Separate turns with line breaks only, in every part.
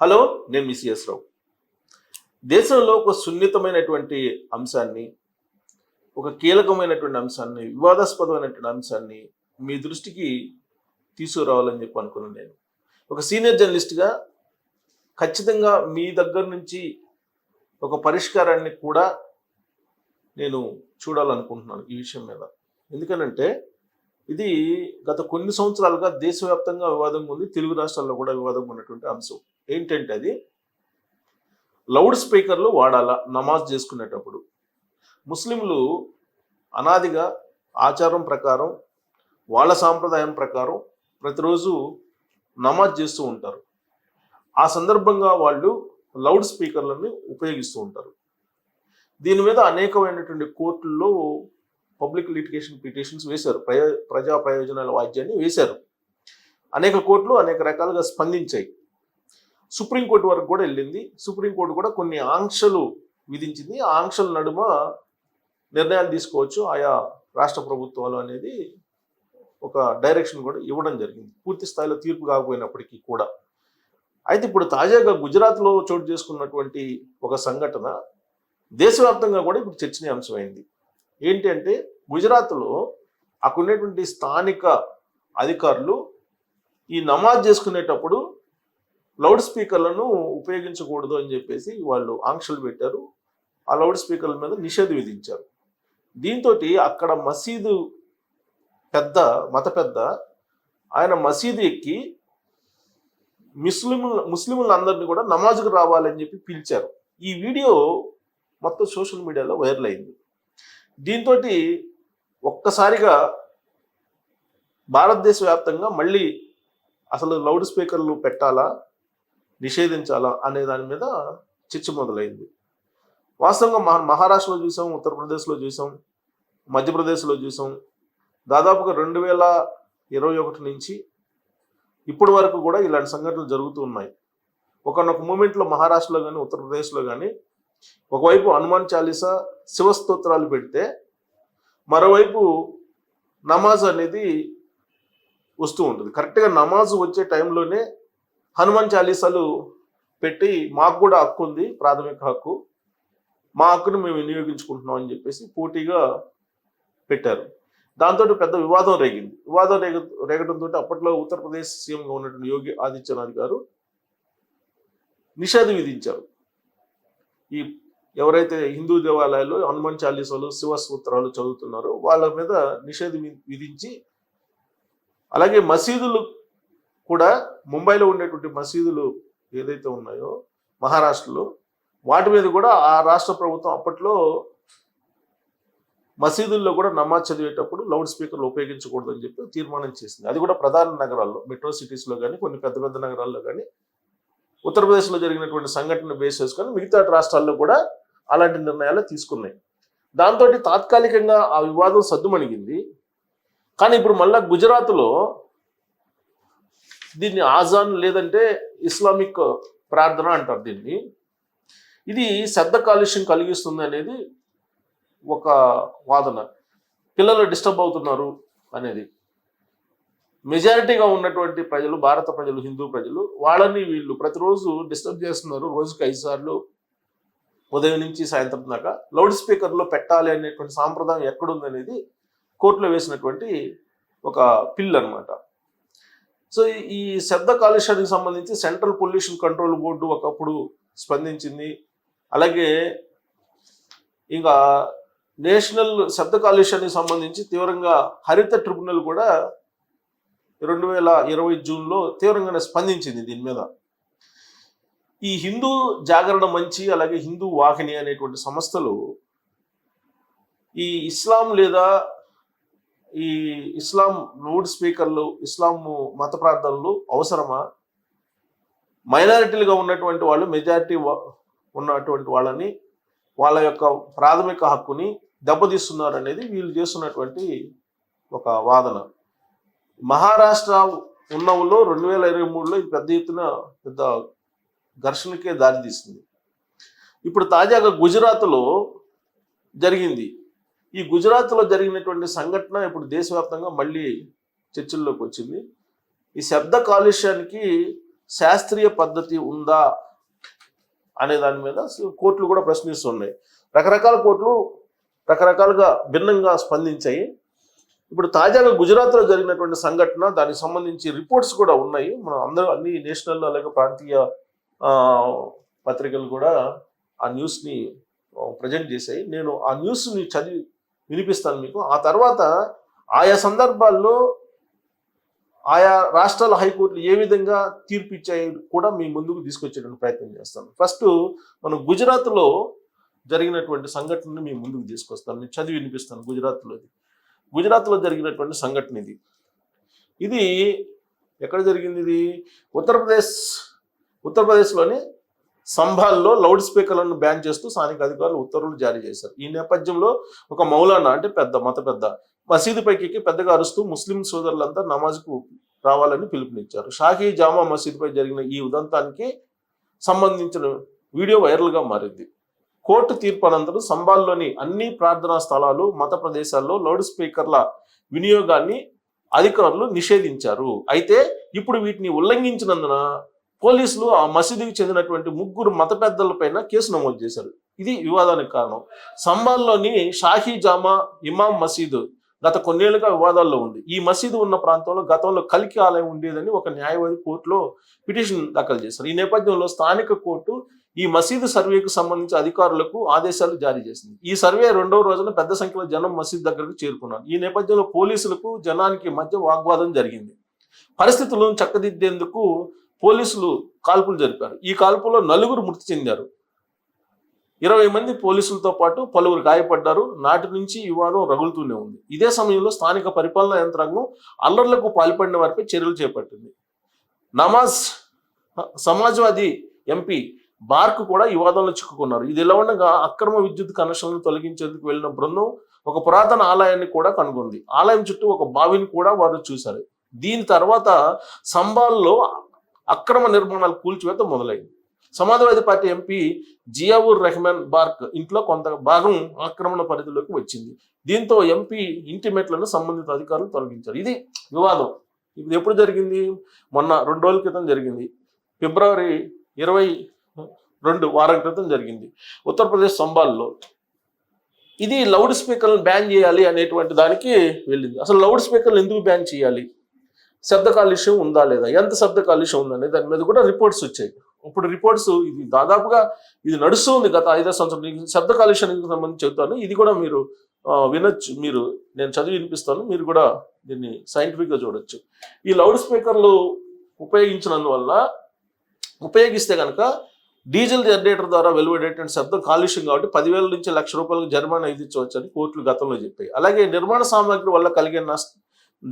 Hello నేను మిస్ఎస్ రావు. దేశంలో ఒక సున్నితమైనటువంటి అంశాన్ని ఒక కీలకమైనటువంటి అంశాన్ని వివాదాస్పదమైనటువంటి అంశాన్ని మీ దృష్టికి తీసుకురావాలని చెప్పి అనుకున్నాను నేను. ఒక సీనియర్ జర్నలిస్ట్గా ఖచ్చితంగా మీ దగ్గర నుంచి ఒక పరిష్కారాన్ని కూడా నేను చూడాలనుకుంటున్నాను ఈ విషయం మీద. ఎందుకనంటే ఇది గత కొన్ని సంవత్సరాలుగా దేశవ్యాప్తంగా వివాదంగా ఉంది తెలుగు రాష్ట్రాల్లో కూడా వివాదం ఉన్నటువంటి అంశం. ఏంటంటే అది లౌడ్ స్పీకర్లు వాడాలా నమాజ్ చేసుకునేటప్పుడు. ముస్లింలు అనాదిగా ఆచారం ప్రకారం వాళ్ళ సాంప్రదాయం ప్రకారం ప్రతిరోజు నమాజ్ చేస్తూ ఉంటారు. ఆ సందర్భంగా వాళ్ళు లౌడ్ స్పీకర్లను ఉపయోగిస్తూ ఉంటారు. దీని మీద అనేకమైనటువంటి కోర్టుల్లో పబ్లిక్ లిటిగేషన్ పిటిషన్స్ వేశారు. ప్రయో ప్రజా ప్రయోజనాల వాద్యాన్ని వేశారు. అనేక కోర్టులు అనేక రకాలుగా స్పందించాయి. సుప్రీంకోర్టు వరకు కూడా వెళ్ళింది. సుప్రీంకోర్టు కూడా కొన్ని ఆంక్షలు విధించింది. ఆ ఆంక్షల నడుమ నిర్ణయాలు తీసుకోవచ్చు. ఆయా రాష్ట్ర ప్రభుత్వాలు అనేది ఒక డైరెక్షన్ కూడా ఇవ్వడం జరిగింది. పూర్తి స్థాయిలో తీర్పు కాకపోయినప్పటికీ కూడా. అయితే ఇప్పుడు తాజాగా గుజరాత్లో చోటు చేసుకున్నటువంటి ఒక సంఘటన దేశవ్యాప్తంగా కూడా ఇప్పుడు చర్చనీయాంశమైంది. ఏంటి అంటే గుజరాత్లో అక్కడున్నటువంటి స్థానిక అధికారులు ఈ నమాజ్ చేసుకునేటప్పుడు లౌడ్ స్పీకర్లను ఉపయోగించకూడదు అని చెప్పేసి వాళ్ళు ఆంక్షలు పెట్టారు. ఆ లౌడ్ స్పీకర్ల మీద నిషేధం విధించారు. దీంతో అక్కడ మసీదు పెద్ద మత పెద్ద ఆయన మసీదు ఎక్కి ముస్లింలు ముస్లింలందరినీ కూడా నమాజ్కు రావాలని చెప్పి పిలిచారు. ఈ వీడియో మొత్తం సోషల్ మీడియాలో వైరల్ అయింది. దీంతో ఒక్కసారిగా భారతదేశ వ్యాప్తంగా మళ్ళీ అసలు లౌడ్ స్పీకర్లు పెట్టాలా నిషేధించాలా అనే దాని మీద చర్చ మొదలైంది. వాస్తవంగా మహా మహారాష్ట్రలో చూసాం ఉత్తరప్రదేశ్లో చూసాం మధ్యప్రదేశ్లో చూసాం. దాదాపుగా రెండు వేల ఇరవై ఒకటి నుంచి ఇప్పటి వరకు కూడా ఇలాంటి సంఘటనలు జరుగుతూ ఉన్నాయి. ఒకనొక మూమెంట్లో మహారాష్ట్రలో కానీ ఉత్తరప్రదేశ్లో కానీ ఒకవైపు హనుమాన్ చాలీసా శివస్తోత్రాలు పెడితే మరోవైపు నమాజ్ అనేది వస్తూ ఉంటుంది. కరెక్ట్గా నమాజ్ వచ్చే టైంలోనే హనుమాన్ చాలీసాలు పెట్టి మాకు కూడా హక్కు ఉంది ప్రాథమిక హక్కు. మా హక్కును మేము వినియోగించుకుంటున్నాం అని చెప్పేసి పోటీగా పెట్టారు. దాంతో పెద్ద వివాదం రేగింది. వివాదం రేగ రేగడంతో అప్పట్లో ఉత్తరప్రదేశ్ సీఎంగా ఉన్నటువంటి యోగి ఆదిత్యనాథ్ గారు నిషేధం విధించారు. ఈ ఎవరైతే హిందూ దేవాలయాల్లో హనుమాన్ చాలీసాలు శివ సూత్రాలు చదువుతున్నారో వాళ్ళ మీద నిషేధం వి- విధించి అలాగే మసీదులు కూడా ముంబైలో ఉండేటువంటి మసీదులు ఏదైతే ఉన్నాయో మహారాష్ట్రలో వాటి మీద కూడా ఆ రాష్ట్ర ప్రభుత్వం అప్పట్లో మసీదుల్లో కూడా నమాజ్ చదివేటప్పుడు లౌడ్ స్పీకర్లు ఉపయోగించకూడదని చెప్పి తీర్మానం చేసింది. అది కూడా ప్రధాన నగరాల్లో మెట్రో సిటీస్లో కానీ కొన్ని పెద్ద పెద్ద నగరాల్లో కానీ ఉత్తరప్రదేశ్లో జరిగినటువంటి సంఘటన బేస్ చేసుకొని మిగతా రాష్ట్రాల్లో కూడా అలాంటి నిర్ణయాలు తీసుకున్నాయి. దాంతో తాత్కాలికంగా ఆ వివాదం సద్దుమణిగింది. కానీ ఇప్పుడు మళ్ళా గుజరాత్లో దీన్ని ఆజాన్ లేదంటే ఇస్లామిక్ ప్రార్థన అంటారు దీన్ని. ఇది శబ్ద కాలుష్యం కలిగిస్తుంది అనేది ఒక వాదన. పిల్లలు డిస్టర్బ్ అవుతున్నారు అనేది. మెజారిటీగా ఉన్నటువంటి ప్రజలు భారత ప్రజలు హిందూ ప్రజలు వాళ్ళని వీళ్ళు ప్రతిరోజు డిస్టర్బ్ చేస్తున్నారు. రోజుకి ఐదు సార్లు ఉదయం నుంచి సాయంత్రం దాకా లౌడ్ స్పీకర్లో పెట్టాలి అనేటువంటి సాంప్రదాయం ఎక్కడుంది అనేది కోర్టులో వేసినటువంటి ఒక పిల్ అనమాట సో ఈ- ఈ శబ్ద కాలుష్యానికి సంబంధించి సెంట్రల్ పొల్యూషన్ కంట్రోల్ బోర్డు ఒకప్పుడు స్పందించింది. అలాగే ఇంకా నేషనల్ శబ్ద కాలుష్యానికి సంబంధించి తీవ్రంగా హరిత ట్రిబ్యునల్ కూడా రెండు వేల ఇరవై జూన్లో తీవ్రంగానే స్పందించింది దీని మీద. ఈ హిందూ జాగరణ మంచి అలాగే హిందూ వాహిని అనేటువంటి సంస్థలు ఈ ఇస్లాం లేదా ఈ ఇస్లాం లౌడ్ స్పీకర్లు ఇస్లాం మత ప్రార్థనలు అవసరమా? మైనారిటీలుగా ఉన్నటువంటి వాళ్ళు మెజారిటీ ఉన్నటువంటి వాళ్ళని వాళ్ళ యొక్క ప్రాథమిక హక్కుని దెబ్బతీస్తున్నారు అనేది వీళ్ళు చేస్తున్నటువంటి ఒక వాదన. మహారాష్ట్ర ఉన్నవులో రెండు వేల ఇరవై మూడులో ఇది పెద్ద ఎత్తున పెద్ద ఘర్షణకే దారితీసింది ఇప్పుడు తాజాగా గుజరాత్లో జరిగింది. ఈ గుజరాత్లో జరిగినటువంటి సంఘటన ఇప్పుడు దేశవ్యాప్తంగా మళ్ళీ చర్చల్లోకి వచ్చింది. ఈ శబ్ద కాలుష్యానికి శాస్త్రీయ పద్ధతి ఉందా అనే దాని మీద కోర్టులు కూడా ప్రశ్నిస్తున్నాయి. రకరకాల కోర్టులు రకరకాలుగా భిన్నంగా స్పందించాయి. ఇప్పుడు తాజాగా గుజరాత్లో జరిగినటువంటి సంఘటన దానికి సంబంధించి రిపోర్ట్స్ కూడా ఉన్నాయి. మనం అందరూ అన్ని నేషనల్ అలాగే ప్రాంతీయ పత్రికలు కూడా ఆ న్యూస్ని ప్రజెంట్ చేశాయి. నేను ఆ న్యూస్ని చదివి వినిపిస్తాను మీకు. ఆ తర్వాత ఆయా సందర్భాల్లో ఆయా రాష్ట్రాల హైకోర్టులు ఏ విధంగా తీర్పు ఇచ్చాయి కూడా మీ ముందుకు తీసుకొచ్చేటువంటి ప్రయత్నం చేస్తాను. ఫస్ట్ మనం గుజరాత్లో జరిగినటువంటి సంఘటనని మీ ముందుకు తీసుకొస్తాను. నేను చదివి వినిపిస్తాను గుజరాత్లోది. గుజరాత్లో జరిగినటువంటి సంఘటన ఇది. ఇది ఎక్కడ జరిగింది ఇది? ఉత్తరప్రదేశ్ ఉత్తరప్రదేశ్లోని సంభాల్లో లౌడ్ స్పీకర్లను బ్యాన్ చేస్తూ స్థానిక అధికారులు ఉత్తర్వులు జారీ చేశారు. ఈ నేపథ్యంలో ఒక మౌలానా అంటే పెద్ద మత పెద్ద మసీదు పైకి ఎక్కి పెద్దగా అరుస్తూ ముస్లిం సోదరులంతా నమాజ్కు రావాలని పిలుపునిచ్చారు. షాహీ జామా మసీదుపై జరిగిన ఈ ఉదంతానికి సంబంధించిన వీడియో వైరల్గా మారింది. కోర్టు తీర్పు అనంతరం సంబాల్లోని అన్ని ప్రార్థనా స్థలాలు మత ప్రదేశాల్లో లౌడ్ స్పీకర్ల వినియోగాన్ని అధికారులు నిషేధించారు. అయితే ఇప్పుడు వీటిని ఉల్లంఘించినందున పోలీసులు ఆ మసీదుకి చెందినటువంటి ముగ్గురు మత పెద్దలపైన కేసు నమోదు చేశారు. ఇది వివాదానికి కారణం. సంబాల్లోని షాహీ జామా ఇమాం మసీదు గత కొన్నేళ్ళుగా వివాదాల్లో ఉంది. ఈ మసీదు ఉన్న ప్రాంతంలో గతంలో కలికి ఆలయం ఉండేదని ఒక న్యాయవాది కోర్టులో పిటిషన్ దాఖలు చేశారు. ఈ నేపథ్యంలో స్థానిక కోర్టు ఈ మసీదు సర్వేకు సంబంధించి అధికారులకు ఆదేశాలు జారీ చేసింది. ఈ సర్వే రెండవ రోజున పెద్ద సంఖ్యలో జనం మసీద్ దగ్గరకు చేరుకున్నారు. ఈ నేపథ్యంలో పోలీసులకు జనానికి మధ్య వాగ్వాదం జరిగింది. పరిస్థితులను చక్కదిద్దేందుకు పోలీసులు కాల్పులు జరిపారు. ఈ కాల్పులో నలుగురు మృతి చెందారు. ఇరవై మంది పోలీసులతో పాటు పలువురు గాయపడ్డారు. నాటి నుంచి ఈ వివాదం రగులుతూనే ఉంది. ఇదే సమయంలో స్థానిక పరిపాలనా యంత్రాంగం అల్లర్లకు పాల్పడిన వారిపై చర్యలు చేపట్టింది. నమాజ్ సమాజ్వాదీ ఎంపీ బార్క్ కూడా ఈ వివాదంలో చిక్కుకున్నారు. ఇది ఇలా ఉండగా అక్రమ విద్యుత్ కనెక్షన్లను తొలగించేందుకు వెళ్ళిన బృందం ఒక పురాతన ఆలయాన్ని కూడా కనుగొంది. ఆలయం చుట్టూ ఒక బావిని కూడా వారు చూశారు. దీని తర్వాత సంబాల్లో అక్రమ నిర్మాణాలు కూల్చివేత మొదలైంది. సమాజవాదీ పార్టీ ఎంపీ జియావుర్ రెహమాన్ బార్క్ ఇంట్లో కొంత భాగం ఆక్రమణ పరిధిలోకి వచ్చింది. దీంతో ఎంపీ ఇంటిమేట్లను సంబంధిత అధికారులు తొలగించారు. ఇది వివాదం. ఇది ఎప్పుడు జరిగింది? మొన్న రెండు రోజుల క్రితం జరిగింది. ఫిబ్రవరి ఇరవై రెండు వారం క్రితం జరిగింది. ఉత్తరప్రదేశ్ సంబాల్లో ఇది లౌడ్ స్పీకర్లను బ్యాన్ చేయాలి అనేటువంటి దానికి వెళ్ళింది. అసలు లౌడ్ స్పీకర్లు ఎందుకు బ్యాన్ చేయాలి? శబ్ద కాలుష్యం ఉందా లేదా? ఎంత శబ్ద కాలుష్యం ఉందనే దాని మీద కూడా రిపోర్ట్స్ వచ్చాయి. ఇప్పుడు రిపోర్ట్స్ ఇది దాదాపుగా ఇది నడుస్తుంది గత ఐదో సంవత్సరం. శబ్ద కాలుష్యానికి సంబంధించి చెబుతాను. ఇది కూడా మీరు వినొచ్చు. మీరు నేను చదివి వినిపిస్తాను. మీరు కూడా దీన్ని సైంటిఫిక్గా చూడొచ్చు. ఈ లౌడ్ స్పీకర్లు ఉపయోగించినందువల్ల ఉపయోగిస్తే కనుక డీజిల్ జనరేటర్ ద్వారా వెలువడేటువంటి శబ్దం కాలుష్యం కాబట్టి పదివేల నుంచి లక్ష రూపాయలకు జరిమానా విధించవచ్చు అని కోర్టులు గతంలో చెప్పాయి. అలాగే నిర్మాణ సామాగ్రి వల్ల కలిగే నష్ట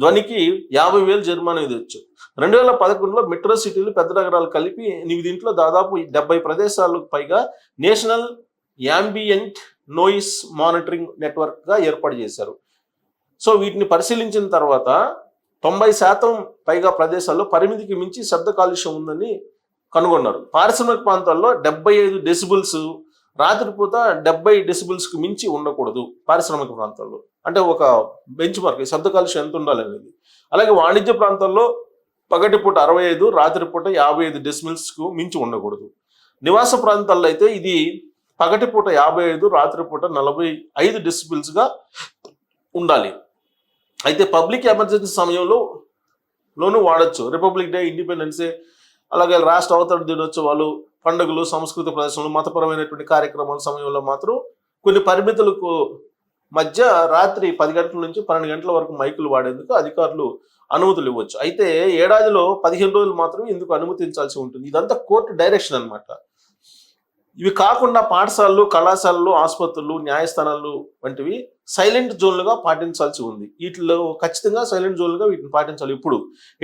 ధ్వనికి యాభై వేలు జరిమానా విధించు. రెండు వేల పదకొండులో మెట్రో సిటీలు పెద్ద నగరాలు కలిపి ఎనిమిదింట్లో దాదాపు డెబ్బై ప్రదేశాలకు పైగా నేషనల్ యాంబియంట్ నోయిస్ మానిటరింగ్ నెట్వర్క్గా ఏర్పాటు చేశారు. సో వీటిని పరిశీలించిన తర్వాత తొంభై శాతం పైగా ప్రదేశాల్లో పరిమితికి మించి శబ్ద కాలుష్యం ఉందని కనుగొన్నారు. పారిశ్రామిక ప్రాంతాల్లో డెబ్బై ఐదు డెసిబుల్స్ రాత్రిపూట డెబ్బై డెసిబుల్స్కి మించి ఉండకూడదు పారిశ్రామిక ప్రాంతాల్లో. అంటే ఒక బెంచ్ మార్క్ శబ్ద కాలుష్యం ఎంత ఉండాలి అనేది. అలాగే వాణిజ్య ప్రాంతాల్లో పగటిపూట అరవై ఐదు రాత్రిపూట యాభై ఐదు డెసిమిల్స్కు మించి ఉండకూడదు. నివాస ప్రాంతాల్లో అయితే ఇది పగటిపూట యాభై ఐదు రాత్రిపూట నలభై ఐదు డెసిబిల్స్గా ఉండాలి. అయితే పబ్లిక్ ఎమర్జెన్సీ సమయంలో లోనూ వాడచ్చు. రిపబ్లిక్ డే ఇండిపెండెన్స్ డే అలాగే రాష్ట్ర అవతరణ దినోత్సవాలు పండుగలు సంస్కృతి ప్రదర్శనలు మతపరమైనటువంటి కార్యక్రమాల సమయంలో మాత్రం కొన్ని పరిమితులకు మధ్య రాత్రి పది గంటల నుంచి పన్నెండు గంటల వరకు మైకులు వాడేందుకు అధికారులు అనుమతులు ఇవ్వచ్చు. అయితే ఏడాదిలో పదిహేను రోజులు మాత్రమే ఇందుకు అనుమతించాల్సి ఉంటుంది. ఇదంతా కోర్టు డైరెక్షన్ అన్నమాట. ఇవి కాకుండా పాఠశాలలు కళాశాలలు ఆసుపత్రులు న్యాయస్థానాలు వంటివి సైలెంట్ జోన్లుగా పాటించాల్సి ఉంది. వీటిలో ఖచ్చితంగా సైలెంట్ జోన్లుగా వీటిని పాటించాలి. ఇప్పుడు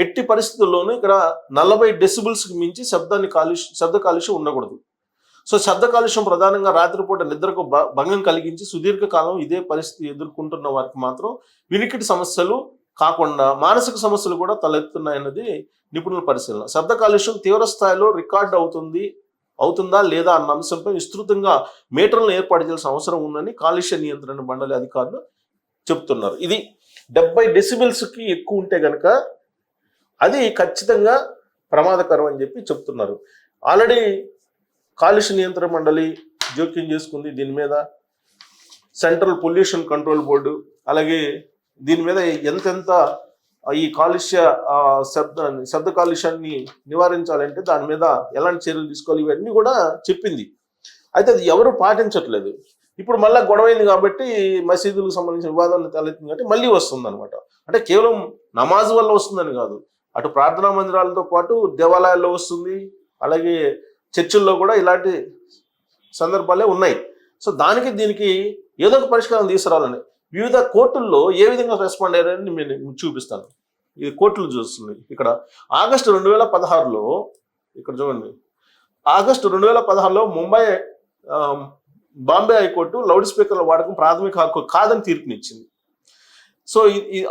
ఎట్టి పరిస్థితుల్లోనూ ఇక్కడ నలభై డెసిబుల్స్కి మించి శబ్దాన్ని కాలుష్య శబ్ద కాలుష్యం ఉండకూడదు. సో శబ్ద కాలుష్యం ప్రధానంగా రాత్రిపూట నిద్రకు భ- భంగం కలిగించి సుదీర్ఘకాలం ఇదే పరిస్థితి ఎదుర్కొంటున్న వారికి మాత్రం వినికిడి సమస్యలు కాకుండా మానసిక సమస్యలు కూడా తలెత్తున్నాయన్నది నిపుణుల పరిశీలన. శబ్ద కాలుష్యం తీవ్ర స్థాయిలో రికార్డ్ అవుతుంది అవుతుందా లేదా అన్న అంశంపై విస్తృతంగా మీటర్లను ఏర్పాటు చేయాల్సిన అవసరం ఉందని కాలుష్య నియంత్రణ మండలి అధికారులు చెప్తున్నారు. ఇది డెబ్బై డెసిబిల్స్కి ఎక్కువ ఉంటే కనుక అది ఖచ్చితంగా ప్రమాదకరం అని చెప్పి చెప్తున్నారు. ఆల్రెడీ కాలుష్య నియంత్రణ మండలి జోక్యం చేసుకుంది దీని మీద. సెంట్రల్ పొల్యూషన్ కంట్రోల్ బోర్డు అలాగే దీని మీద ఎంతెంత ఈ కాలుష్య శబ్దాన్ని శబ్ద శబ్ద కాలుష్యాన్ని నివారించాలంటే దాని మీద ఎలాంటి చర్యలు తీసుకోవాలి ఇవన్నీ కూడా చెప్పింది. అయితే అది ఎవరు పాటించట్లేదు. ఇప్పుడు మళ్ళీ గొడవైంది కాబట్టి మసీదులకు సంబంధించిన వివాదాలు తలెత్తింది కాబట్టి మళ్ళీ వస్తుంది అనమాట అంటే కేవలం నమాజ్ వల్ల వస్తుందని కాదు. అటు ప్రార్థనా మందిరాలతో పాటు దేవాలయాల్లో వస్తుంది. అలాగే చర్చిల్లో కూడా ఇలాంటి సందర్భాలే ఉన్నాయి. సో దానికి దీనికి ఏదో ఒక పరిష్కారం తీసుకురావాలని వివిధ కోర్టుల్లో ఏ విధంగా రెస్పాండ్ అయ్యారని నేను చూపిస్తాను. ఇది కోర్టులు చూస్తుంది. ఇక్కడ ఆగస్టు రెండు వేల పదహారులో ఇక్కడ చూడండి. ఆగస్టు రెండు వేల పదహారులో Mumbai Bombay high court loud స్పీకర్ల వాడకం ప్రాథమిక హక్కు కాదని తీర్పునిచ్చింది. సో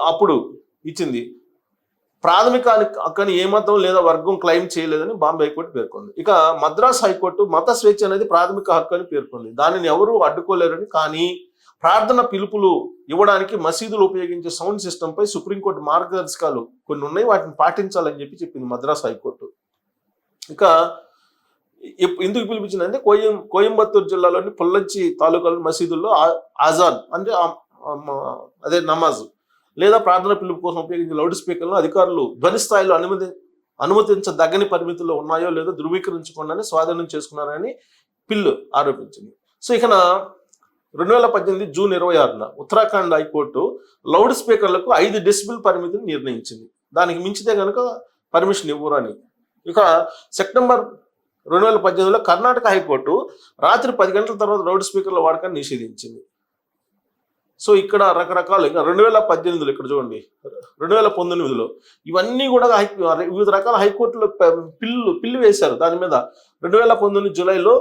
అప్పుడు ఇచ్చింది. ప్రాథమిక హక్కని ఏ మతం లేదా వర్గం క్లెయిమ్ చేయలేదని బాంబే హైకోర్టు పేర్కొంది. ఇక మద్రాస్ హైకోర్టు మత స్వేచ్ఛ అనేది ప్రాథమిక హక్కు అని పేర్కొంది. దానిని ఎవరూ అడ్డుకోలేరని కానీ ప్రార్థన పిలుపులు ఇవ్వడానికి మసీదులు ఉపయోగించే సౌండ్ సిస్టమ్ పై సుప్రీంకోర్టు మార్గదర్శకాలు కొన్ని ఉన్నాయి. వాటిని పాటించాలని చెప్పి చెప్పింది మద్రాస్ హైకోర్టు. ఇక ఎప్- ఎందుకు పిలిపించిందంటే కోయం కోయంబత్తూరు జిల్లాలోని పుల్లంచి తాలూకాలోని మసీదుల్లో ఆజాద్ ఆజాన్ అంటే అదే నమాజ్ లేదా ప్రార్థన పిలుపు కోసం ఉపయోగించే లౌడ్ స్పీకర్లను అధికారులు ధ్వని స్థాయిలో అనుమతి అనుమతించదగ్గని పరిమితుల్లో ఉన్నాయో లేదో ధృవీకరించకుండానే స్వాధీనం చేసుకున్నారని పిల్లు ఆరోపించింది. సో ఇక రెండు వేల పద్దెనిమిది జూన్ ఇరవై ఆరున ఉత్తరాఖండ్ హైకోర్టు లౌడ్ స్పీకర్లకు ఐదు డెసిబిల్ పరిమితిని నిర్ణయించింది. దానికి మించితే కనుక పర్మిషన్ ఇవ్వరని ఇక సెప్టెంబర్ రెండు వేల పద్దెనిమిదిలో కర్ణాటక హైకోర్టు రాత్రి పది గంటల తర్వాత లౌడ్ స్పీకర్ల వాడకాన్ని నిషేధించింది. సో ఇక్కడ రకరకాలు ఇంకా రెండు వేల పద్దెనిమిదిలో ఇక్కడ చూడండి రెండు వేల పంతొమ్మిదిలో ఇవన్నీ కూడా హై వివిధ రకాల హైకోర్టులో పిల్లు పిల్లు వేశారు దాని మీద. రెండు వేల పంతొమ్మిది జూలైలో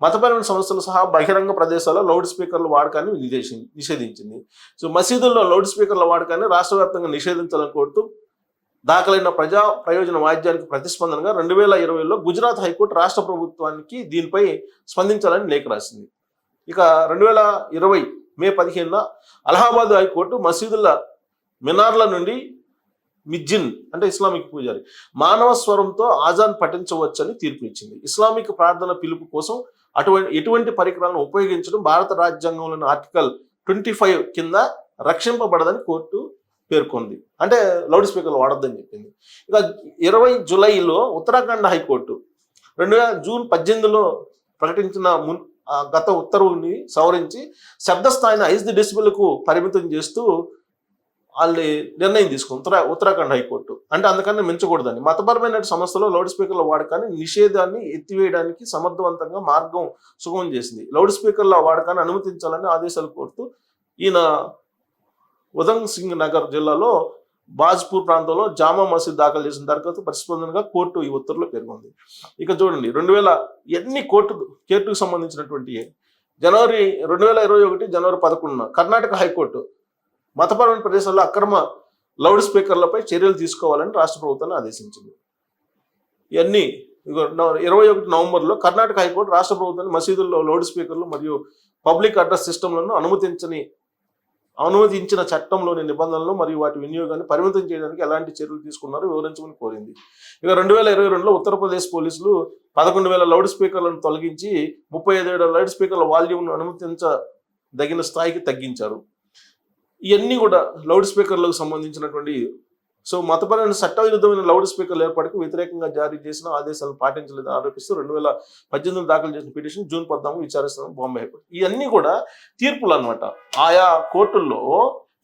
మతపరమైన సంస్థలు సహా బహిరంగ ప్రదేశాల్లో లౌడ్ స్పీకర్ల వాడకాన్ని నిషేధి నిషేధించింది. సో మసీదుల్లో లౌడ్ స్పీకర్ల వాడకాన్ని రాష్ట్ర వ్యాప్తంగా నిషేధించాలని కోరుతూ దాఖలైన ప్రజా ప్రయోజన వాద్యానికి ప్రతిస్పందనగా రెండు వేల ఇరవైలో గుజరాత్ హైకోర్టు రాష్ట్ర ప్రభుత్వానికి దీనిపై స్పందించాలని లేఖ రాసింది. ఇక రెండు వేల ఇరవై మే పదిహేనున అలహాబాద్ హైకోర్టు మసీదుల మినార్ల నుండి మిజ్జిన్ అంటే ఇస్లామిక్ పూజారి మానవ స్వరంతో ఆజాన్ పఠించవచ్చని తీర్పు ఇచ్చింది. ఇస్లామిక్ ప్రార్థన పిలుపు కోసం అటువంటి ఎటువంటి పరికరాలను ఉపయోగించడం భారత రాజ్యాంగంలోని ఆర్టికల్ ట్వంటీ ఫైవ్ కింద రక్షింపబడదని కోర్టు పేర్కొంది. అంటే లౌడ్ స్పీకర్లు వాడొద్దని చెప్పింది. ఇక ఇరవై జూలైలో ఉత్తరాఖండ్ హైకోర్టు రెండు వేల జూన్ పద్దెనిమిదిలో ప్రకటించిన మున్ గత ఉత్తర్వుని సవరించి శబ్ద స్థాయిని ఐదు డెసిబుల్కు పరిమితం చేస్తూ వాళ్ళు నిర్ణయం తీసుకుంది. ఉత్తరా ఉత్తరాఖండ్ హైకోర్టు. అంటే అందుకని మించకూడదని. మతపరమైన సంస్థలో లౌడ్ స్పీకర్ల వాడకాన్ని నిషేధాన్ని ఎత్తివేయడానికి సమర్థవంతంగా మార్గం సుగమం చేసింది. లౌడ్ స్పీకర్ల వాడకాన్ని అనుమతించాలని ఆదేశాలు కోరుతూ ఈయన ఉదంగ్ సింగ్ నగర్ జిల్లాలో బాజ్పూర్ ప్రాంతంలో జామా మసీద్ దాఖలు చేసిన దరఖాస్తు ప్రతిస్పందనగా కోర్టు ఈ ఉత్తర్వులో పేర్కొంది. ఇక చూడండి రెండు వేల ఎన్ని కోర్టు కేర్టుకు సంబంధించినటువంటి జనవరి రెండు వేల ఇరవై ఒకటి జనవరి పదకొండున కర్ణాటక హైకోర్టు మతపరమైన ప్రదేశాల్లో అక్రమ లౌడ్ స్పీకర్లపై చర్యలు తీసుకోవాలని రాష్ట్ర ప్రభుత్వాన్ని ఆదేశించింది. ఇవన్నీ ఇరవై ఒకటి నవంబర్లో కర్ణాటక హైకోర్టు రాష్ట్ర ప్రభుత్వాన్ని మసీదుల్లో లౌడ్ స్పీకర్లు మరియు పబ్లిక్ అడ్రస్ సిస్టమ్లను అనుమతించని అనుమతించిన చట్టంలోని నిబంధనలు మరియు వాటి వినియోగాన్ని పరిమితం చేయడానికి ఎలాంటి చర్యలు తీసుకున్నారో వివరించమని కోరింది. ఇక రెండు వేల ఇరవై రెండులో ఉత్తరప్రదేశ్ పోలీసులు పదకొండు వేల లౌడ్ స్పీకర్లను తొలగించి ముప్పై ఐదు వేల లౌడ్ స్పీకర్ల వాల్యూమ్ను అనుమతించదగిన స్థాయికి తగ్గించారు. ఇవన్నీ కూడా లౌడ్ స్పీకర్లకు సంబంధించినటువంటి సో మతపరమైన చట్టవిరుద్ధమైన లౌడ్ స్పీకర్ల ఏర్పాటుకు వ్యతిరేకంగా జారీ చేసిన ఆదేశాలను పాటించలేదని ఆరోపిస్తూ రెండు వేల పద్దెనిమిది దాఖలు చేసిన పిటిషన్ జూన్ పద్నాలుగు విచారిస్తున్న బాంబే హైకోర్టు. ఇవన్నీ కూడా తీర్పులు అన్నమాట. ఆయా కోర్టుల్లో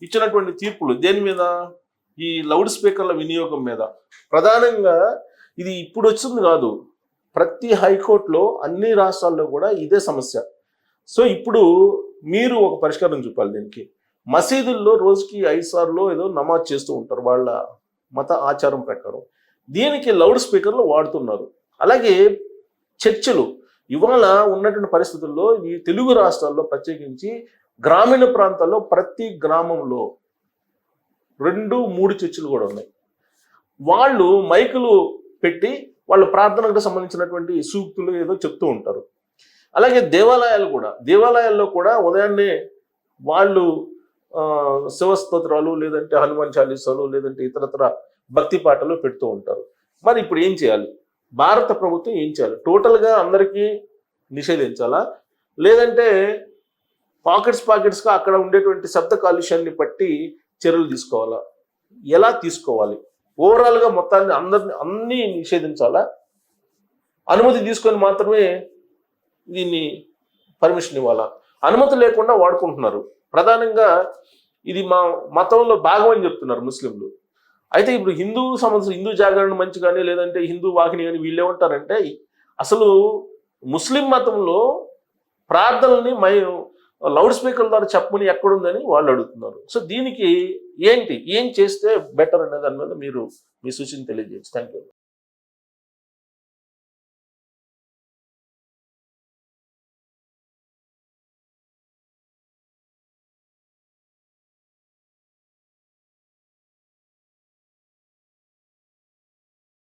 ఇచ్చినటువంటి తీర్పులు దేని మీద? ఈ లౌడ్ స్పీకర్ల వినియోగం మీద. ప్రధానంగా ఇది ఇప్పుడు వచ్చింది కాదు. ప్రతి హైకోర్టులో అన్ని రాష్ట్రాల్లో కూడా ఇదే సమస్య. సో ఇప్పుడు మీరు ఒక పరిష్కారం చూపాలి దీనికి. మసీదుల్లో రోజుకి ఐదు సార్లు ఏదో నమాజ్ చేస్తూ ఉంటారు వాళ్ళ మత ఆచారం ప్రకారం. దీనికి లౌడ్ స్పీకర్లు వాడుతున్నారు. అలాగే చర్చలు. ఇవాళ ఉన్నటువంటి పరిస్థితుల్లో ఈ తెలుగు రాష్ట్రాల్లో ప్రత్యేకించి గ్రామీణ ప్రాంతాల్లో ప్రతి గ్రామంలో రెండు మూడు చర్చిలు కూడా ఉన్నాయి. వాళ్ళు మైకులు పెట్టి వాళ్ళ ప్రార్థనకు సంబంధించినటువంటి సూక్తులు ఏదో చెప్తూ ఉంటారు. అలాగే దేవాలయాలు కూడా. దేవాలయాల్లో కూడా ఉదయాన్నే వాళ్ళు శివస్తోత్రాలు లేదంటే హనుమాన్ చాలీసాలు లేదంటే ఇతరత్ర భక్తి పాటలు పెడుతూ ఉంటారు. మరి ఇప్పుడు ఏం చేయాలి? భారత ప్రభుత్వం ఏం చేయాలి? టోటల్గా అందరికీ నిషేధించాలా? లేదంటే పాకెట్స్ పాకెట్స్గా అక్కడ ఉండేటువంటి శబ్ద కాలుష్యాన్ని బట్టి చర్యలు తీసుకోవాలా? ఎలా తీసుకోవాలి? ఓవరాల్గా మొత్తాన్ని అందరిని అన్నీ నిషేధించాలా? అనుమతి తీసుకొని మాత్రమే దీన్ని పర్మిషన్ ఇవ్వాలా? అనుమతి లేకుండా వాడుకుంటున్నారు. ప్రధానంగా ఇది మా మతంలో భాగం అని చెప్తున్నారు ముస్లింలు. అయితే ఇప్పుడు హిందూ సమస్య హిందూ జాగరణ మంచి కానీ లేదంటే హిందూ వాహిని కానీ వీళ్ళు ఏమంటారంటే అసలు ముస్లిం మతంలో ప్రార్థనల్ని మై లౌడ్ స్పీకర్ ద్వారా చెప్పమని ఎక్కడుందని వాళ్ళు అడుగుతున్నారు. సో దీనికి ఏంటి? ఏం చేస్తే బెటర్ అనే దాని మీద మీరు మీ సూచన తెలియజేయచ్చు. Thank you